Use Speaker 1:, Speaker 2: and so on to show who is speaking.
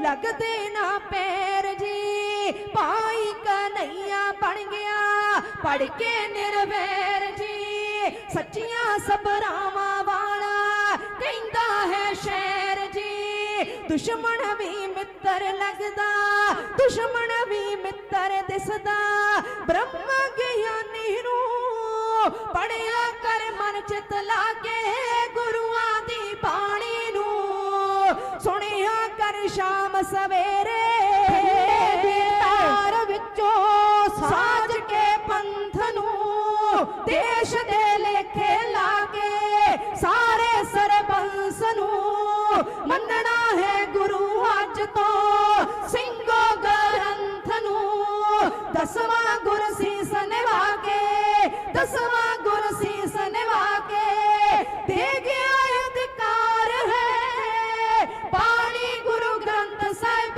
Speaker 1: ਲੱਗਦੇ ਨਾ ਪੈਰ ਜੀ। ਭਾਈ ਕਨਈਆ ਬਣ ਗਿਆ, ਪੜ ਕੇ ਨਿਰਵੈਰ ਜੀ। ਸੱਚੀਆਂ ਸਬਰਾਵਾਂ ਵਾਲਾ ਕਹਿੰਦਾ ਹੈ ਸ਼ੇਰ ਜੀ। ਦੁਸ਼ਮਣ ਵੀ ਮਿੱਤਰ ਲੱਗਦਾ, ਦੁਸ਼ਮਣ ਵੀ ਮਿੱਤਰ ਦਿਸਦਾ। ਬ੍ਰਹਮ ਗਿਆਨੀ ਨੂੰ ਪੜਿਆ ਕਰ ਮਨ ਚਿਤ ਕਰ ਸ਼ਾਮ ਸਵੇਰੇ ਤਾਰ ਵਿੱਚੋਂ ਸਾਜ ਕੇ ਪੰਥ ਨੂੰ ਦੇਸ਼ ਦੇ ਲੇਖੇ ਲਾ ਕੇ ਸਾਰੇ ਸਰਬੰਸ ਨੂੰ ਮੰਨਣਾ ਹੈ ਗੁਰੂ ਅੱਜ ਤੋਂ। ਸਿੰਘੋ ਗ੍ਰੰਥ ਨੂੰ ਦਸਵਾਂ ਗੁਰ ਸੀਸ ਨਿਵਾ ਕੇ ਦਸਵਾਂ time.